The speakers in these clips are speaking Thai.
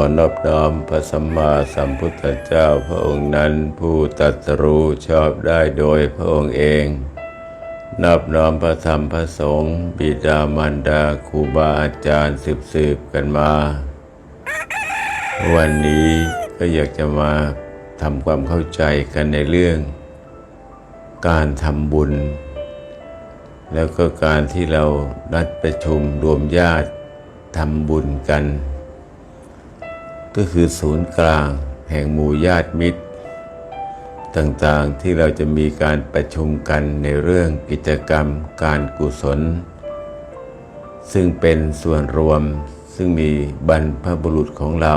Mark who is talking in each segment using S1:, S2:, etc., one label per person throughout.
S1: อนอบน้อมพระสัมมาสัมพุทธเจ้าพระองค์นั้นผู้ตรัสรู้ชอบได้โดยพระองค์เอง นอบน้อมพระธรรมพระสงฆ์บิดามารดาครูบาอาจารย์สืบสืบๆกันมา วันนี้ก็อยากจะมาทำความเข้าใจกันในเรื่อง การทำบุญ แล้วก็การที่เรานัดประชุมรวมญาติทำบุญกัน ก็คือศูนย์กลางแห่งหมู่ญาติมิตร ต่างๆที่เราจะมีการประชุมกันในเรื่องกิจกรรมการกุศล ซึ่งเป็นส่วนรวมซึ่งมีบรรพบุรุษของเรา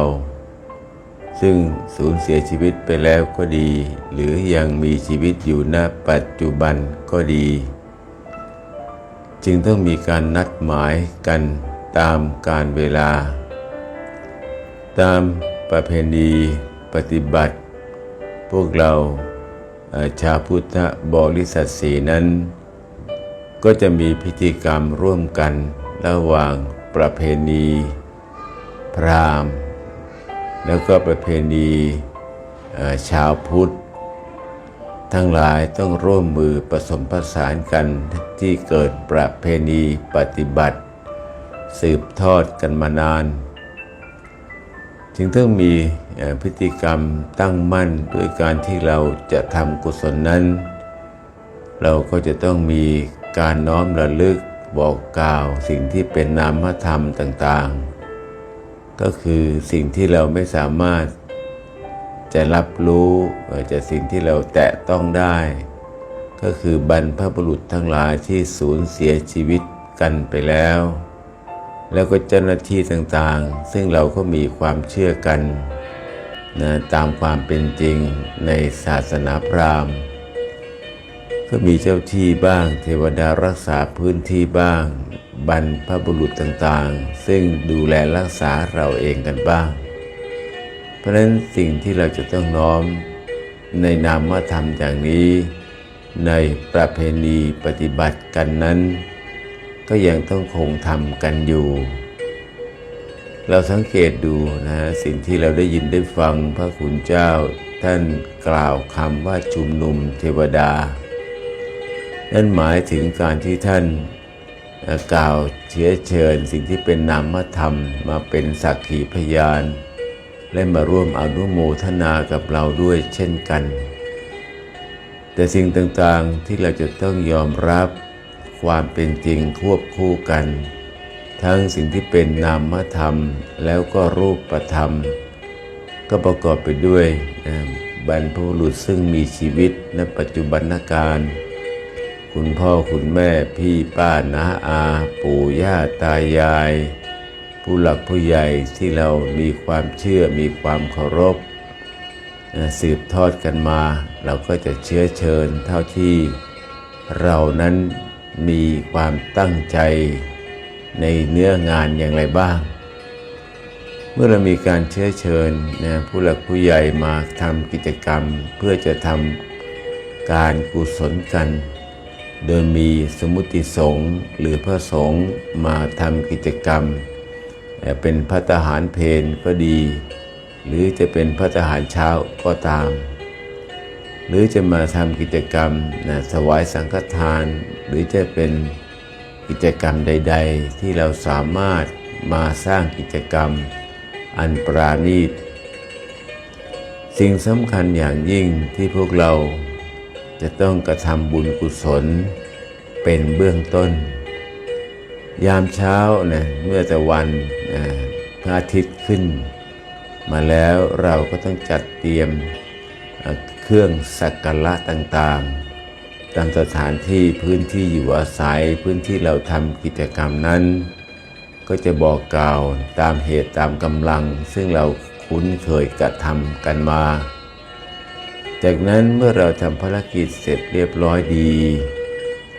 S1: ซึ่งสูญเสียชีวิตไปแล้วก็ดี หรือยังมีชีวิตอยู่ณปัจจุบันก็ดี จึงต้องมีการนัดหมายกันตามการเวลา ตามประเพณีปฏิบัติ พวกเราชาวพุทธบริษัทสีนั้น ก็จะมีพิธีกรรมร่วมกันระหว่างประเพณี พราหมณ์ แล้วก็ประเพณีชาวพุทธ ทั้งหลายต้องร่วมมือผสมผสานกันที่เกิดประเพณีปฏิบัติ สืบทอดกันมานาน จึงต้องมีเอ่อพิกรรมตั้งมั่นด้วยการที่เราจะทำกุศลนั้น เราก็จะต้องมีการน้อมระลึกบอกกล่าวสิ่งที่เป็นนามธรรมต่างๆ ก็คือสิ่งที่เราไม่สามารถจะรับรู้เอ่อจะสิ่งที่เราแตะต้องได้ ก็คือบรรพบุรุษทั้งหลายที่สูญเสียชีวิตกันไปแล้ว แล้วก็เจ้าหน้าที่ต่างๆ ซึ่งเราก็มีความเชื่อกันนะตามความเป็นจริงในศาสนาพราหมณ์ ก็มีเจ้าที่บ้าง เทวดารักษาพื้นที่บ้าง บรรพบุรุษต่างๆ ซึ่งดูแลรักษาเราเองกันบ้าง เพราะฉะนั้นสิ่งที่เราจะต้องน้อมในนามธรรมอย่างนี้ ในประเพณีปฏิบัติกันนั้น ก็ยังต้องคงทำกันอยู่ เราสังเกตดูนะ สิ่งที่เราได้ยินได้ฟังพระคุณเจ้า ท่านกล่าวคำว่าชุมนุมเทวดา นั่นหมายถึงการที่ท่านกล่าวเชื้อเชิญ สิ่งที่เป็นนามธรรมมาเป็นสักขีพยาน และมาร่วมอนุโมทนากับเราด้วยเช่นกัน แต่สิ่งต่างๆที่เราจะต้องยอมรับ ความเป็นจริงควบคู่กัน ทั้งสิ่งที่เป็นนามธรรมแล้วก็รูปธรรม ก็ประกอบไปด้วยบรรพบุรุษซึ่งมีชีวิตณปัจจุบันการ คุณพ่อคุณแม่พี่ป้าน้าอา ปู่ย่าตายาย ผู้หลักผู้ใหญ่ที่เรามีความเชื่อมีความเคารพสืบทอดกันมา เราก็จะเชื้อเชิญเท่าที่เรานั้น มีความตั้งใจในเนื้องานอย่างไรบ้าง เมื่อเรามีการเชื้อเชิญนะผู้หลักผู้ใหญ่มาทำกิจกรรม เพื่อจะทำการกุศลกัน โดยมีสมุติสงฆ์หรือพระสงฆ์มาทำกิจกรรม เป็นพระทหารเพนก็ดี หรือจะเป็นพระทหารเช้าก็ตาม หรือจะมาทำกิจกรรมนะถวายสังฆทาน หรือจะเป็นกิจกรรมใด ๆ ที่เราสามารถมาสร้างกิจกรรมอันปราณีต สิ่งสำคัญอย่างยิ่งที่พวกเราจะต้องกระทำบุญกุศลเป็นเบื้องต้น ยามเช้านะเมื่อตะวันนะพระอาทิตย์ขึ้น มาแล้วเราก็ต้องจัดเตรียม เครื่องสักการะต่างๆ ตามสถานที่พื้นที่อยู่อาศัยพื้นที่เราทำกิจกรรมนั้น ก็จะบอกกล่าวตามเหตุตามกำลัง ซึ่งเราคุ้นเคยกระทำกันมา จากนั้นเมื่อเราทำภารกิจเสร็จเรียบร้อยดี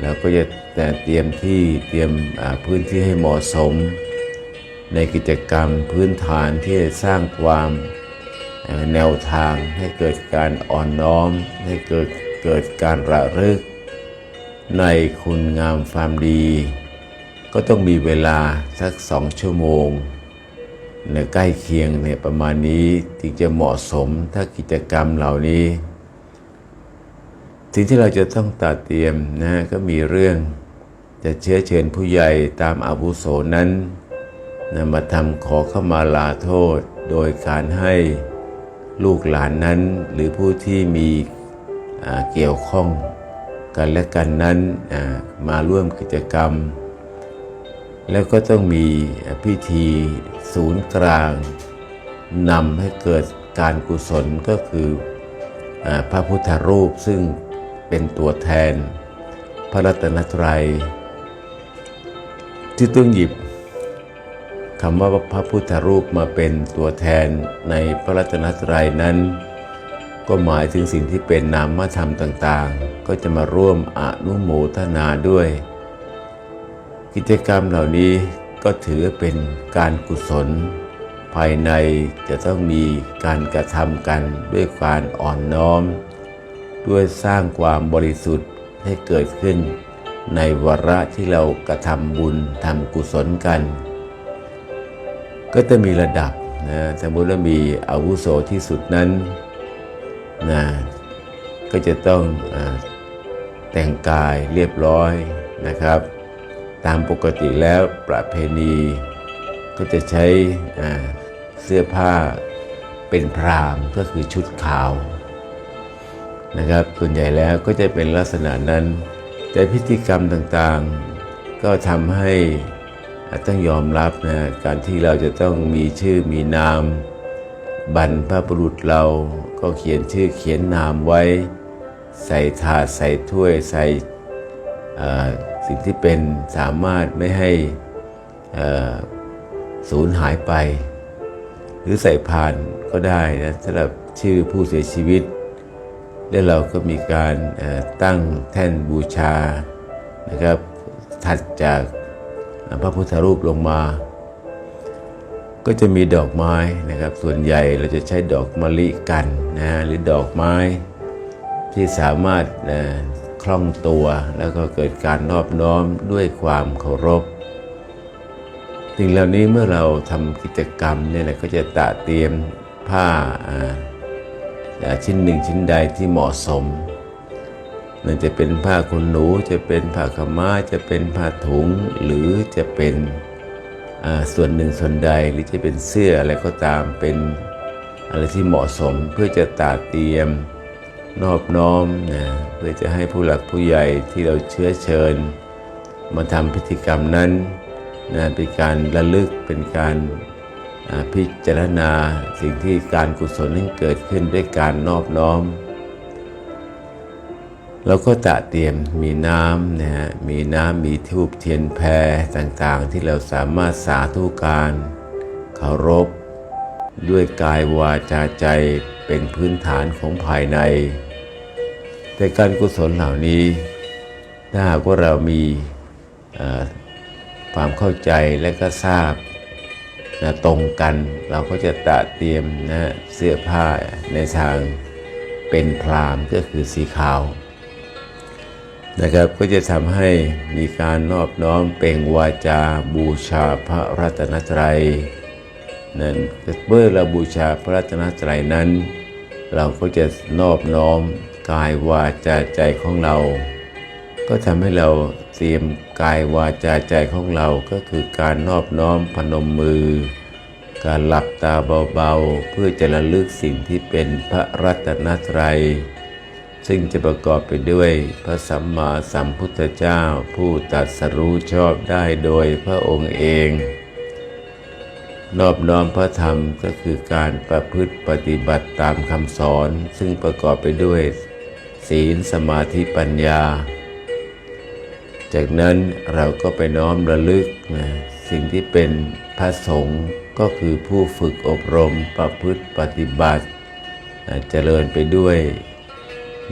S1: เราก็จะแต่เตรียมที่เตรียมพื้นที่ให้เหมาะสม ในกิจกรรมพื้นฐานที่จะสร้างความ แนวทางให้เกิดการอ่อนน้อม ให้เกิดเกิดการระลึก ในคุณงามความดี ก็ต้องมีเวลาสักสองชั่วโมงและใกล้เคียงเนี่ยประมาณนี้จึงจะเหมาะสมถ้ากิจกรรมเหล่านี้สิ่งที่เราจะต้องตัดเตรียมนะก็มีเรื่องจะเชื้อเชิญผู้ใหญ่ตามอาวุโสนั้นนะมาทำขอเข้ามาลาโทษโดยการให้ ลูกหลานนั้นหรือผู้ที่มีเกี่ยวข้องกันและกันนั้นมาร่วมกิจกรรม แล้วก็ต้องมีพิธีศูนย์กลางนำให้เกิดการกุศลก็คืออพระพุทธรูปซึ่งเป็นตัวแทนพระรัตนตรัยที่ต้องหยิบ คำว่าพระพุทธรูปมาเป็นตัวแทนในพระรัตนตรัยนั้น ก็หมายถึงสิ่งที่เป็นนามธรรมต่างๆ ก็จะมาร่วมอนุโมทนาด้วย กิจกรรมเหล่านี้ก็ถือเป็นการกุศล ภายในจะต้องมีการกระทำกันด้วยความอ่อนน้อม ด้วยสร้างความบริสุทธิ์ให้เกิดขึ้น ในวาระที่เรากระทำบุญทำกุศลกัน ก็จะมีระดับนะสมมติว่ามีอาวุโสที่สุดนั้นนะก็จะต้องอแต่งกายเรียบร้อยนะครับ ตามปกติแล้วประเพณี ก็จะใช้เสื้อผ้าเป็นพรามก็คือชุดขาวนะครับ ส่วนใหญ่แล้วก็จะเป็นลักษณะนั้น แต่พิธีกรรมต่างๆ ก็ทำให้ ต้องยอมรับนะการที่เราจะต้องมีชื่อมีนาม บรรพบุรุษเราก็เขียนชื่อเขียนนามไว้ ใส่ถาดใส่ถ้วยใส่สิ่งที่เป็นสามารถไม่ให้สูญหายไป หรือใส่พานก็ได้นะสำหรับชื่อผู้เสียชีวิต แล้วเราก็มีการตั้งแท่นบูชานะครับถัดจาก พระพุทธรูปลงมา ก็จะมีดอกไม้นะครับ ส่วนใหญ่เราจะใช้ดอกมะลิกันนะหรือดอกไม้ที่สามารถเอ่อคล่องตัวแล้วก็เกิดการนอบน้อมด้วยความเคารพสิ่งเหล่านี้เมื่อเราทำกิจกรรมเนี่ยนะก็จะตะเตรียมผ้าชิ้นหนึ่งชิ้นใดที่เหมาะสม นั่นจะเป็นผ้าขนหนูจะเป็นผ้าขาม้าจะเป็นผ้าถุงหรือจะเป็นส่วนหนึ่งส่วนใดหรือจะเป็นเสื้ออะไรก็ตามเป็นอะไรที่เหมาะสมเพื่อจะตาเตรียมนอบน้อมนะเพื่อจะให้ผู้หลักผู้ใหญ่ที่เราเชื้อเชิญ มาทำพิธีกรรมนั้นนะเป็นการระลึกเป็นการพิจารณาสิ่งที่การกุศลนั้นเกิดขึ้นด้วยการนอบน้อม แล้วก็ตะเตรียมมีน้ำนะฮะมีน้ำมีทูบเทียนแพรต่างๆ ที่เราสามารถสาธุการเคารพ ด้วยกายวาจาใจเป็นพื้นฐานของภายใน แต่การกุศลเหล่านี้ ถ้าหากว่าเรามีความเข้าใจและก็ทราบนะตรงกันเราก็จะตะเตรียมนะเสื้อผ้าในทางเป็นพรามก็คือสีขาว นะครับก็จะทำให้มีการนอบน้อมเป่งวาจาบูชาพระรัตนตรัยนั้นเมื่อเราบูชาพระรัตนตรัยนั้น เราก็จะนอบน้อมกายวาจาใจของเรา ก็ทำให้เราเตรียมกายวาจาใจของเราก็คือการนอบน้อมพนมมือ การหลับตาเบาๆ เพื่อจะระลึกสิ่งที่เป็นพระรัตนตรัย ซึ่งจะประกอบไปด้วยพระสัมมาสัมพุทธเจ้า ผู้ตรัสรู้ชอบได้โดยพระองค์เอง นอบน้อมพระธรรมก็คือการประพฤติปฏิบัติตามคำสอน ซึ่งประกอบไปด้วย ศีลสมาธิปัญญา จากนั้นเราก็ไปน้อมระลึกนะสิ่งที่เป็นพระสงฆ์ก็คือผู้ฝึกอบรมประพฤติปฏิบัติเจริญไปด้วย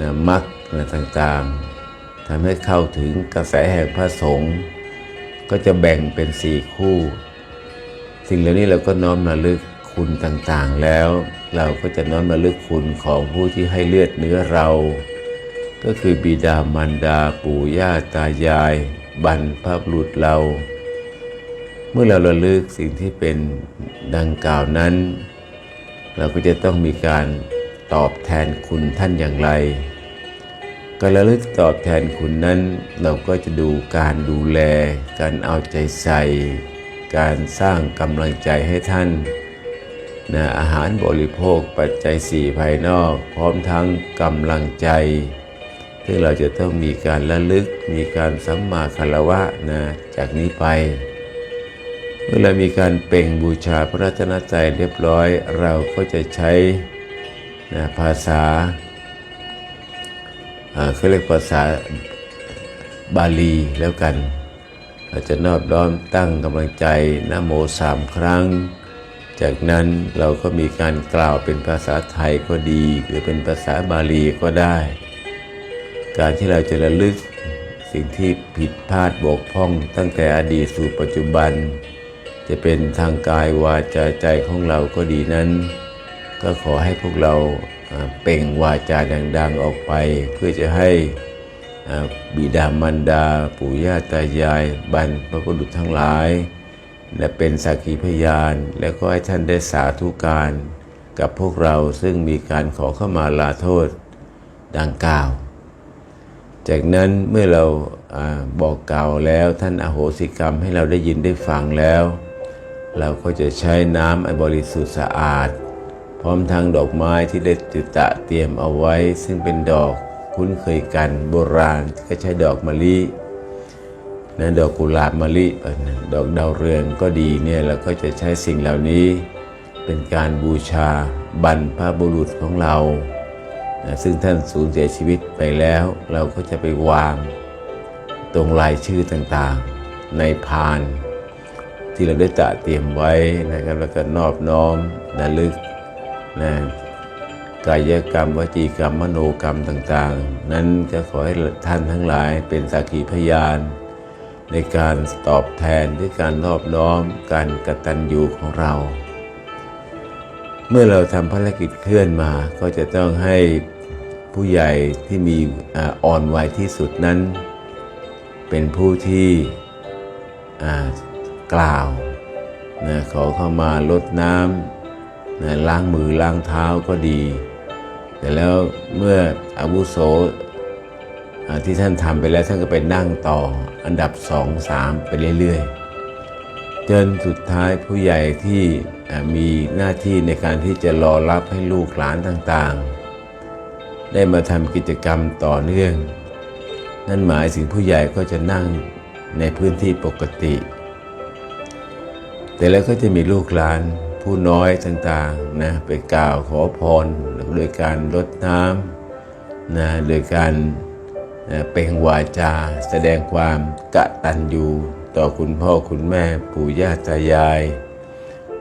S1: นะมรรคนะต่างๆทำให้เข้าถึงกระแสแห่งพระสงฆ์ก็จะแบ่งเป็นสี่คู่ สิ่งเหล่านี้เราก็น้อมระลึกคุณต่างๆแล้ว เราก็จะน้อมระลึกคุณของผู้ที่ให้เลือดเนื้อเรา ก็คือบิดามารดาปู่ย่าตายาย บรรพบุรุษเรา เมื่อเราระลึกสิ่งที่เป็นดังกล่าวนั้น เราก็จะต้องมีการ ตอบแทนคุณท่านอย่างไร การระลึกตอบแทนคุณนั้น เราก็จะดูการดูแล การเอาใจใส่ การสร้างกำลังใจให้ท่านนะอาหารบริโภคปัจจัยสี่ภายนอก พร้อมทั้งกำลังใจ ซึ่งเราจะต้องมีการระลึก มีการสัมมาคารวะนะจากนี้ไป เมื่อเรามีการเป่งบูชาพระรัตนตรัยเรียบร้อย เราก็จะใช้ นะภาษาเขาเรียกภาษาบาลีแล้วกันเราจะนอบน้อมตั้งกำลังใจนะโมสามครั้ง จากนั้นเราก็มีการกล่าวเป็นภาษาไทยก็ดี หรือเป็นภาษาบาลีก็ได้ การที่เราจะระลึกสิ่งที่ผิดพลาดบกพร่องตั้งแต่อดีตสู่ปัจจุบัน จะเป็นทางกายวาจาใจของเราก็ดีนั้น ก็ขอให้พวกเราเปล่งวาจาดัง ๆออกไป เพื่อจะให้บิดามารดา ปู่ย่าตายายบรรพบุรุษทั้งหลายและเป็นสักขีพยาน และก็ให้ท่านได้สาธุการ กับพวกเราซึ่งมีการขอเข้ามาลาโทษดังกล่าว จากนั้นเมื่อเราอบอกกล่าวแล้วท่านอโหสิกรรมให้เราได้ยินได้ฟังแล้ว เราก็จะใช้น้ำอันบริสุทธิ์สะอาด ร้อมทั้งดอกไม้ที่ได้ติดตะเตรียมเอาไว้ ซึ่งเป็นดอกคุ้นเคยกันโบราณก็ใช้ดอกมะลินะดอกกุหลาบมะลิดอกดาวเรืองก็ดีเนี่ยเราก็จะใช้สิ่งเหล่านี้เป็นการบูชาบรรพบุรุษของเรานะซึ่งท่านสูญเสียชีวิตไปแล้ว เราก็จะไปวางตรงรายชื่อต่างๆ ในพานที่เราได้ตะเตรียมไว้นะครับแล้วก็นอบน้อมระลึก นะกายกรรมวจีกรรมมโนกรรมต่างๆ นั้นก็ขอให้ท่านทั้งหลายเป็นสักขีพยาน ในการตอบแทนด้วยการนอบน้อมการกตัญญูของเรา เมื่อเราทำภารกิจเคลื่อนมาก็จะต้องให้ผู้ใหญ่ที่มีอ่อนวัยที่สุดนั้น เป็นผู้ที่กล่าวนะขอเข้ามาลดน้ำ นะล้างมือล้างเท้าก็ดี แต่แล้วเมื่ออาวุโสที่ท่านทำไปแล้วท่านก็ไปนั่งต่ออันดับสองสามไปเรื่อยๆ จนสุดท้ายผู้ใหญ่ที่มีหน้าที่ในการที่จะรอรับให้ลูกหลานต่างๆ ได้มาทำกิจกรรมต่อเนื่อง นั่นหมายถึงผู้ใหญ่ก็จะนั่งในพื้นที่ปกติ แต่แล้วก็จะมีลูกหลาน ผู้น้อยต่างๆนะไปกล่าวขอพรโดยการรดน้ำนะโดยการนะเปล่งวาจา แสดงความกะตัญญูต่อคุณพ่อคุณแม่ปู่ย่าตายาย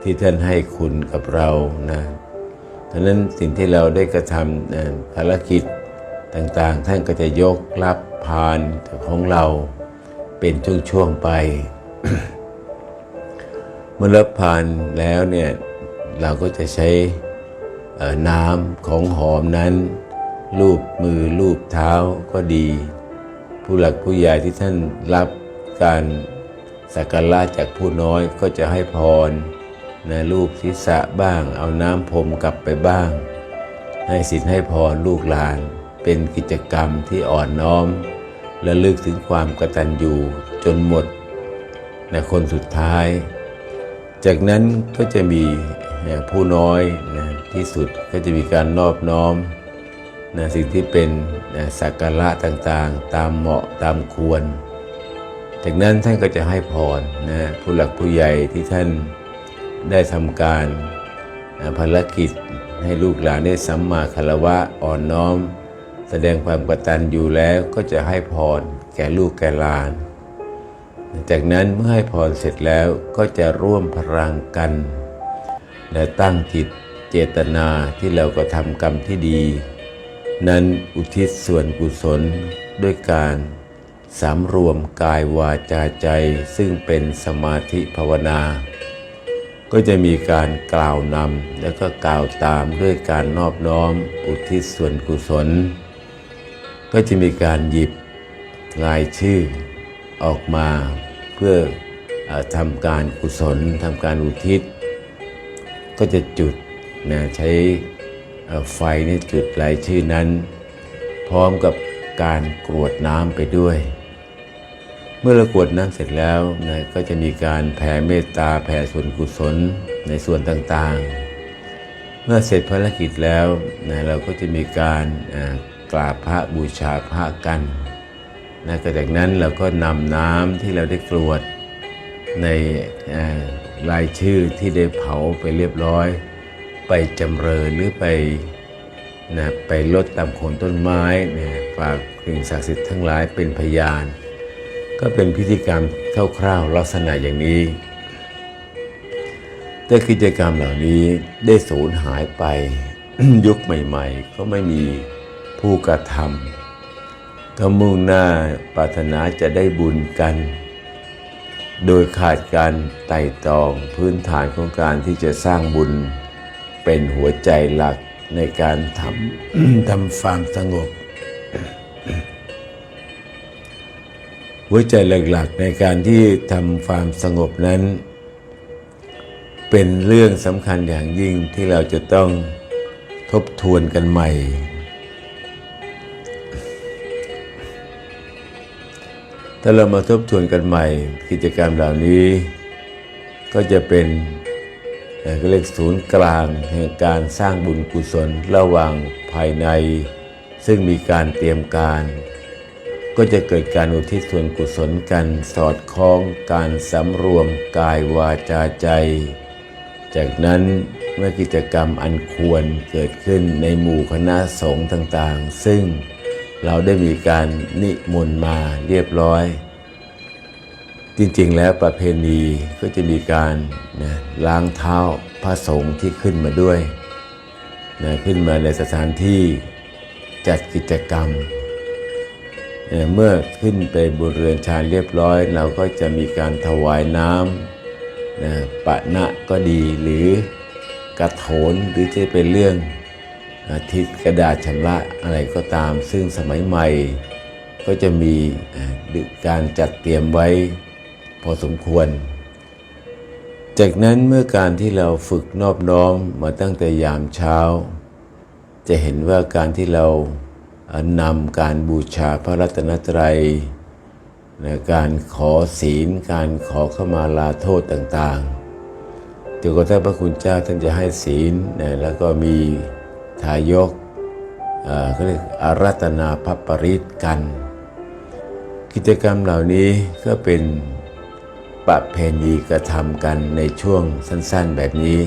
S1: ที่ท่านให้คุณกับเรานะดังนั้นสิ่งที่เราได้กระทำนะภารกิจต่างๆ ท่านก็จะยกรับพานของเราเป็นช่วงๆไป เมื่อรับพานแล้วเนี่ยเราก็จะใช้น้ำของหอมนั้น ลูบมือลูบเท้าก็ดี ผู้หลักผู้ใหญ่ที่ท่านรับการสักการะจากผู้น้อยก็จะให้พรนะลูกศีรษะบ้าง เอาน้ำพรมกลับไปบ้าง ให้สิทธิ์ให้พรลูกหลาน เป็นกิจกรรมที่อ่อนน้อม และลึกถึงความกตัญญูจนหมดนะคนสุดท้าย จากนั้นก็จะมีผู้น้อยนะที่สุดก็จะมีการนอบน้อมนะสิ่งที่เป็นนะสักการะต่างๆ ตามเหมาะตามควร จากนั้นท่านก็จะให้พรนะผู้หลักผู้ใหญ่ที่ท่านได้ทำการนะภารกิจให้ลูกหลานได้สัมมาคารวะอ่อนน้อม แสดงความกตัญญูแล้วก็จะให้พรแก่ลูกแก่หลาน จากนั้นเมื่อให้พรเสร็จแล้วก็จะร่วมพลังกัน และตั้งจิตเจตนาที่เราก็ทำกรรมที่ดี นั้นอุทิศส่วนกุศลด้วยการสำรวมกายวาจาใจซึ่งเป็นสมาธิภาวนา ก็จะมีการกล่าวนำแล้วก็กล่าวตามด้วยการนอบน้อมอุทิศส่วนกุศล ก็จะมีการหยิบรายชื่อ ออกมาเพื่ออทำการกุศลทำการอุทิศ ก็จะจุดนะใช้ไฟนี่จุดรายชื่อนั้น พร้อมกับการกรวดน้ำไปด้วย เมื่อเรากรวดน้ำเสร็จแล้วนะก็จะมีการแผ่เมตตาแผ่ส่วนกุศลในส่วนต่างๆ เมื่อเสร็จภารกิจแล้วนะเราก็จะมีการกราบพระบูชาพระกัน นะก็จากนั้นเราก็นำน้ำที่เราได้กรวดในรายชื่อที่ได้เผาไปเรียบร้อย ไปจำเริญหรือไปนะไปลดตามโคนต้นไม้นะฝากสิ่งศักดิ์สิทธิ์ทั้งหลายเป็นพยาน ก็เป็นพิธีกรรมคร่าวๆลักษณะอย่างนี้ แต่กิจกรรมเหล่านี้ได้สูญหายไปยุคใหม่ ๆ ก็ไม่มีผู้กระทำ ก็มุ่งหน้าปรารถนาจะได้บุญกัน โดยขาดการไต่ตรองพื้นฐานของการที่จะสร้างบุญ เป็นหัวใจหลักในการทำทำความสงบ หัวใจหลักๆในการที่ทำความสงบนั้น เป็นเรื่องสำคัญอย่างยิ่งที่เราจะต้องทบทวนกันใหม่ ถ้าเรามาทบทวนกันใหม่ กิจกรรมเหล่านี้ ก็จะเป็นเอ่อก็เรียกศูนย์กลางแห่งการสร้างบุญกุศลระหว่างภายใน ซึ่งมีการเตรียมการ ก็จะเกิดการอุทิศส่วนกุศลกันสอดคล้องการสำรวมกายวาจาใจ จากนั้นเมื่อกิจกรรมอันควรเกิดขึ้นในหมู่คณะสงฆ์ต่างๆ ซึ่ง เราได้มีการนิมนต์มาเรียบร้อย จริงๆแล้วประเพณีก็จะมีการนะล้างเท้าพระสงฆ์ที่ขึ้นมาด้วยนะขึ้นมาในสถานที่จัดกิจกรรมเอ่อเมื่อขึ้นไปบนเรือนชานเรียบร้อย เราก็จะมีการถวายน้ำนะปะนะก็ดีหรือกระโถนหรือจะเป็นเรื่อง อาทิตย์กระดาษชำระอะไรก็ตาม ซึ่งสมัยใหม่ ก็จะมีการจัดเตรียมไว้พอสมควร จากนั้นเมื่อการที่เราฝึกนอบน้อมมาตั้งแต่ยามเช้า จะเห็นว่าการที่เรานำการบูชาพระรัตนตรัยนะการขอศีล การขอเข้ามาลาโทษต่างๆจนกระทั่งพระคุณเจ้าท่านจะให้ศีลนะแล้วก็มี ทายกเขาเรียกอารัตนาภัปริตกัน กิจกรรมเหล่านี้ก็เป็นประเพณีกระทำกันในช่วงสั้นๆแบบนี้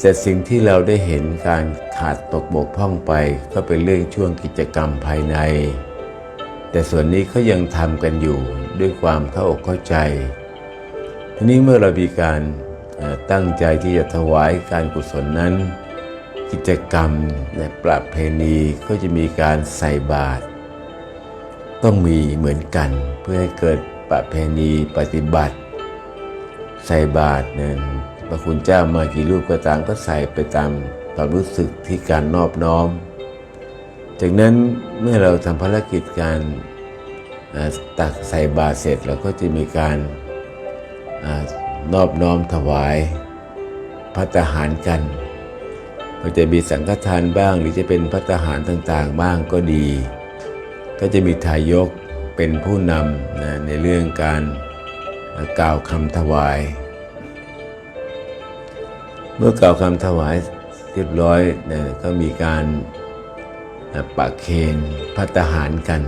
S1: แต่สิ่งที่เราได้เห็นการขาดตกบกพร่องไป ก็เป็นเรื่องช่วงกิจกรรมภายใน แต่ส่วนนี้เขายังทำกันอยู่ด้วยความเข้าอกเข้าใจ ทีนี้เมื่อเรามีการตั้งใจที่จะถวายการกุศลนั้น กิจกรรมในประเพณีก็จะมีการใส่บาตรต้องมีเหมือนกันเพื่อให้เกิดประเพณีปฏิบัติ ใส่บาตรเนี่ยพระคุณเจ้ามากี่รูปก็ตามก็ใส่ไปตามความรู้สึกที่การนอบน้อม จากนั้นเมื่อเราทำภารกิจการตักใส่บาตรเสร็จเราก็จะมีการอนอบน้อมถวายพัตตาหารกัน ก็จะมีสังฆทานบ้าง หรือจะเป็นพัตตาหารต่างๆ บ้างก็ดี ก็จะมีทายกเป็นผู้นำนะในเรื่องการกล่าวคำถวาย เมื่อกล่าวคำถวายเรียบร้อยนะก็มีการปะเคนพัตตาหารกัน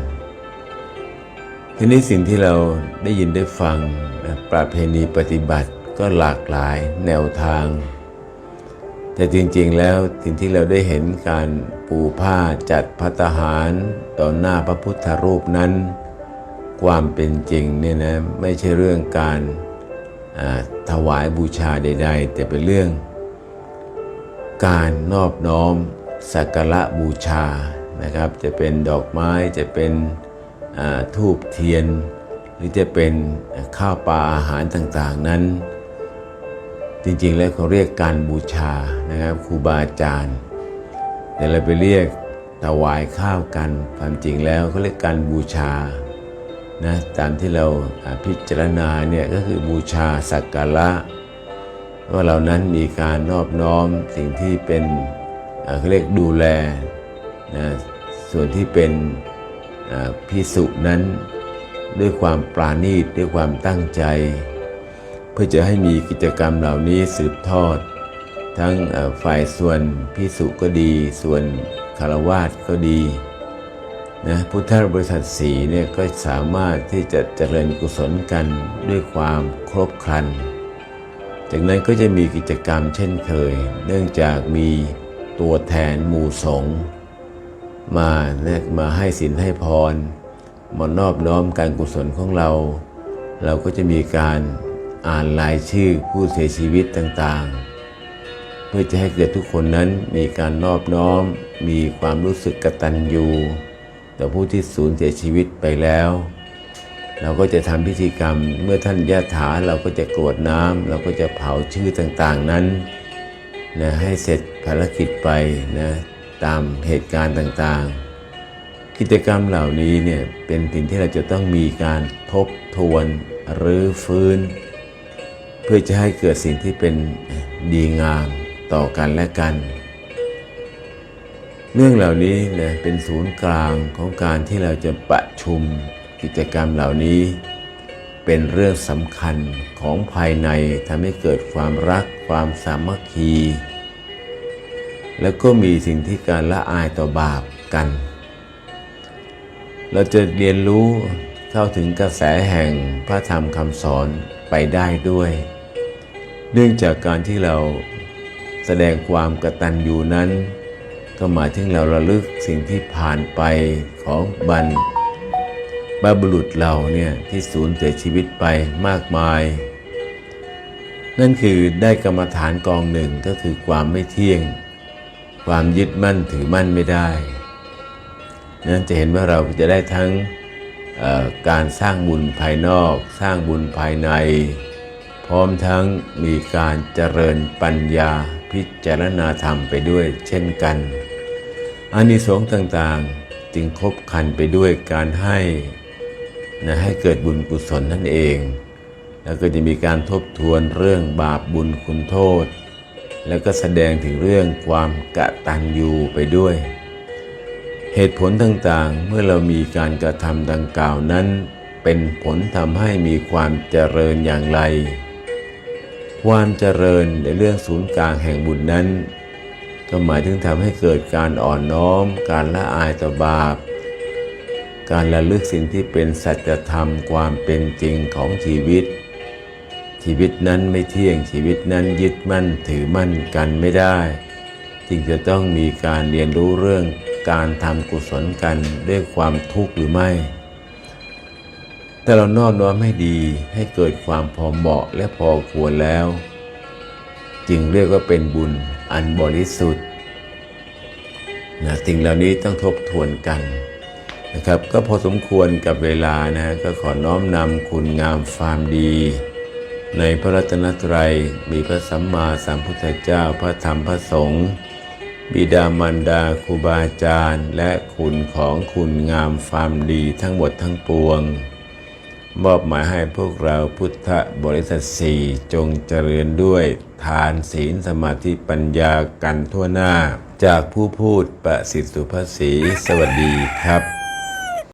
S1: ทีนี้สิ่งที่เราได้ยินได้ฟังนะประเพณีปฏิบัติก็หลากหลายแนวทาง แต่จริงๆแล้วสิ่งที่เราได้เห็นการปูผ้าจัดพัตตาหารต่อหน้าพระพุทธรูปนั้น ความเป็นจริงเนี่ยนะไม่ใช่เรื่องการถวายบูชาใด ๆ แต่เป็นเรื่อง การนอบน้อมสักการะบูชานะครับ จะเป็นดอกไม้จะเป็นทูบเทียน หรือจะเป็นข้าวปลาอาหารต่างๆนั้น จริงๆ แล้วเขาเรียกการบูชานะครับครูบาอาจารย์แต่เราไปเรียกถวายข้าวกันความจริงแล้วเขาเรียกการบูชานะตามที่เราพิจารณาเนี่ยก็คือบูชาสักการะว่าเรานั้นมีการนอบน้อมสิ่งที่เป็นเขาเรียกดูแลนะส่วนที่เป็นพิสุนั้นด้วยความปราณีตด้วยความตั้งใจ พื่อจะให้มีกิจกรรมเหล่านี้สืบทอด ทั้งฝ่ายส่วนพิสุก็ดี ส่วนคารวาสก็ดีนะพุทธบริษัทสีเนี่ยก็สามารถที่จะเจริญกุศลกันด้วยความครบครัน จากนั้นก็จะมีกิจกรรมเช่นเคย เนื่องจากมีตัวแทนหมู่สงมาเนี่ยมาให้สินให้พรมานอบน้อมการกุศลของเรา เราก็จะมีการ อ่านรายชื่อผู้เสียชีวิตต่างๆ เพื่อจะให้เกิดทุกคนนั้นมีการนอบน้อม มีความรู้สึกกตัญญูต่อผู้ที่สูญเสียชีวิตไปแล้ว เราก็จะทำพิธีกรรมเมื่อท่านยะถาเราก็จะกรวดน้ำเราก็จะเผาชื่อต่างๆนั้นนะให้เสร็จภารกิจไปนะตามเหตุการณ์ต่างๆกิจกรรมเหล่านี้เนี่ยเป็นสิ่งที่เราจะต้องมีการทบทวนหรือฟื้น พื่อจะให้เกิดสิ่งที่เป็นดีงามต่อกันและกัน เรื่องเหล่านี้นะเป็นศูนย์กลางของการที่เราจะประชุมกิจกรรมเหล่านี้ เป็นเรื่องสำคัญของภายในทำให้เกิดความรักความสามัคคี แล้วก็มีสิ่งที่การละอายต่อบาปกัน เราจะเรียนรู้เข้าถึงกระแสแห่งพระธรรมคำสอนไปได้ด้วย เนื่องจากการที่เราแสดงความกตัญญูนั้น ก็หมายถึงเราระลึกสิ่งที่ผ่านไปของบรรพบุรุษเราเนี่ยที่สูญเสียชีวิตไปมากมาย นั่นคือได้กรรมฐานกองหนึ่งก็คือความไม่เที่ยง ความยึดมั่นถือมั่นไม่ได้นั้นจะเห็นว่าเราจะได้ทั้งการสร้างบุญภายนอก สร้างบุญภายใน พร้อมทั้งมีการเจริญปัญญาพิจารณาธรรมไปด้วยเช่นกันอานิสงส์ต่างๆจึงครบคันไปด้วยการให้นะให้เกิดบุญกุศลนั่นเอง แล้วก็จะมีการทบทวนเรื่องบาปบุญคุณโทษ แล้วก็แสดงถึงเรื่องความกะตัญญูไปด้วย เหตุผลต่างๆเมื่อเรามีการกระทำดังกล่าวนั้น เป็นผลทำให้มีความเจริญอย่างไร ความเจริญในเรื่องศูนย์กลางแห่งบุญนั้น ก็หมายถึงทำให้เกิดการอ่อนน้อม การละอายต่อบาป การระลึกสิ่งที่เป็นสัจธรรมความเป็นจริงของชีวิต ชีวิตนั้นไม่เที่ยงชีวิตนั้นยึดมั่นถือมั่นกันไม่ได้ จึงจะต้องมีการเรียนรู้เรื่องการทำกุศลกันด้วยความทุกข์หรือไม่ แต่เรานอบน้อมให้ดีให้เกิดความพอเหมาะและพอควรแล้ว จึงเรียกว่าเป็นบุญอันบริสุทธิ์นะสิ่งเหล่านี้ต้องทบทวนกันนะครับ ก็พอสมควรกับเวลานะ ก็ขอน้อมนำคุณงามความดี ในพระรัตนตรัยมีพระสัมมาสัมพุทธเจ้าพระธรรมพระสงฆ์บิดามารดาครูบาอาจารย์ และคุณของคุณงามความดีทั้งหมดทั้งปวง มอบหมายให้พวกเราพุทธบริษัทสี่จงเจริญด้วยทานศีลสมาธิปัญญากันทั่วหน้า จากผู้พูดประสิทธิสุภาษีสวัสดีครับ